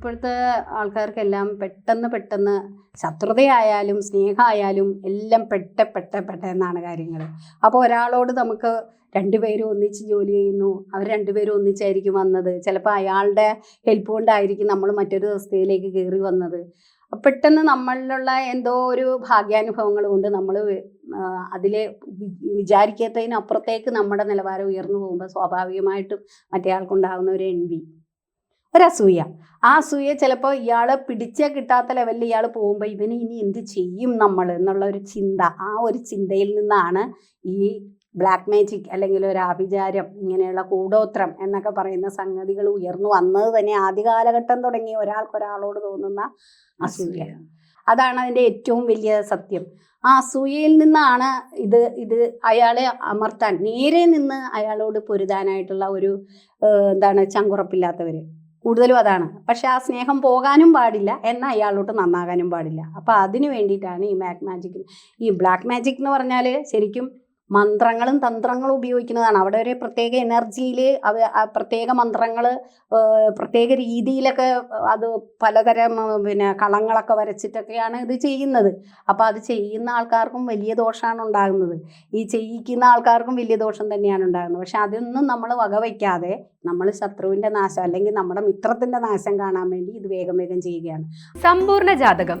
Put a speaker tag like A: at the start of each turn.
A: ഇപ്പോഴത്തെ ആൾക്കാർക്കെല്ലാം പെട്ടെന്ന് പെട്ടെന്ന് ശത്രുതയായാലും സ്നേഹമായാലും എല്ലാം പെട്ട പെട്ട പെട്ട എന്നാണ് കാര്യങ്ങൾ. അപ്പോൾ ഒരാളോട് നമുക്ക് രണ്ടുപേരും ഒന്നിച്ച് ജോലി ചെയ്യുന്നു അവർ രണ്ടുപേരും ഒന്നിച്ചായിരിക്കും വന്നത്. ചിലപ്പോൾ അയാളുടെ ഹെൽപ്പ് കൊണ്ടായിരിക്കും നമ്മൾ മറ്റൊരു ദിവസത്തിലേക്ക് കയറി വന്നത്. പെട്ടെന്ന് നമ്മളിലുള്ള എന്തോ ഒരു ഭാഗ്യാനുഭവങ്ങൾ കൊണ്ട് നമ്മൾ അതിലെ വിചാരിക്കാത്തതിനപ്പുറത്തേക്ക് നമ്മുടെ നിലവാരം ഉയർന്നു പോകുമ്പോൾ സ്വാഭാവികമായിട്ടും മറ്റേ ആൾക്കുണ്ടാകുന്ന ഒരു എൻവി. ഒരസൂയ. ആ അസൂയ ചിലപ്പോൾ ഇയാൾ പിടിച്ചാൽ കിട്ടാത്ത ലെവലിൽ ഇയാൾ പോകുമ്പോൾ ഇവന് ഇനി എന്ത് ചെയ്യും നമ്മൾ എന്നുള്ള ഒരു ചിന്ത. ആ ഒരു ചിന്തയിൽ നിന്നാണ് ഈ ബ്ലാക്ക് മാജിക് അല്ലെങ്കിൽ ഒരു ആഭിചാരം ഇങ്ങനെയുള്ള കൂടോത്രം എന്നൊക്കെ പറയുന്ന സംഗതികൾ ഉയർന്നു വന്നത് തന്നെ ആദ്യ കാലഘട്ടം തുടങ്ങി ഒരാൾക്കൊരാളോട് തോന്നുന്ന അസൂയ. അതാണ് അതിന്റെ ഏറ്റവും വലിയ സത്യം. ആ അസൂയയിൽ നിന്നാണ് ഇത് ഇത് അയാളെ അമർത്താൻ നേരെ നിന്ന് അയാളോട് പൊരുതാനായിട്ടുള്ള ഒരു എന്താണ് ചങ്കുറപ്പില്ലാത്തവർ കൂടുതലും അതാണ്. പക്ഷെ ആ സ്നേഹം പോകാനും പാടില്ല എന്നാൽ അയാളോട്ട് നന്നാകാനും പാടില്ല. അപ്പോൾ അതിന് വേണ്ടിയിട്ടാണ് ഈ ബ്ലാക്ക് മാജിക് ഈ ബ്ലാക്ക് മാജിക് എന്ന് പറഞ്ഞാൽ ശരിക്കും മന്ത്രങ്ങളും തന്ത്രങ്ങളും ഉപയോഗിക്കുന്നതാണ്. അവിടെ ഒരു പ്രത്യേക എനർജിയിൽ ആ പ്രത്യേക മന്ത്രങ്ങൾ പ്രത്യേക രീതിയിലൊക്കെ അത് പലതരം പിന്നെ കളങ്ങളൊക്കെ വരച്ചിട്ടൊക്കെയാണ് ഇത് ചെയ്യുന്നത്. അപ്പോൾ അത് ചെയ്യുന്ന ആൾക്കാർക്കും വലിയ ദോഷമാണ് ഉണ്ടാകുന്നത്. ഈ ചെയ്യിക്കുന്ന ആൾക്കാർക്കും വലിയ ദോഷം തന്നെയാണ് ഉണ്ടാകുന്നത്. പക്ഷെ അതൊന്നും നമ്മൾ വകവയ്ക്കാതെ നമ്മൾ ശത്രുവിന്റെ നാശം അല്ലെങ്കിൽ നമ്മുടെ മിത്രത്തിന്റെ നാശം കാണാൻ വേണ്ടി ഇത് വേഗം വേഗം ചെയ്യുകയാണ്.
B: സമ്പൂർണ ജാതകം.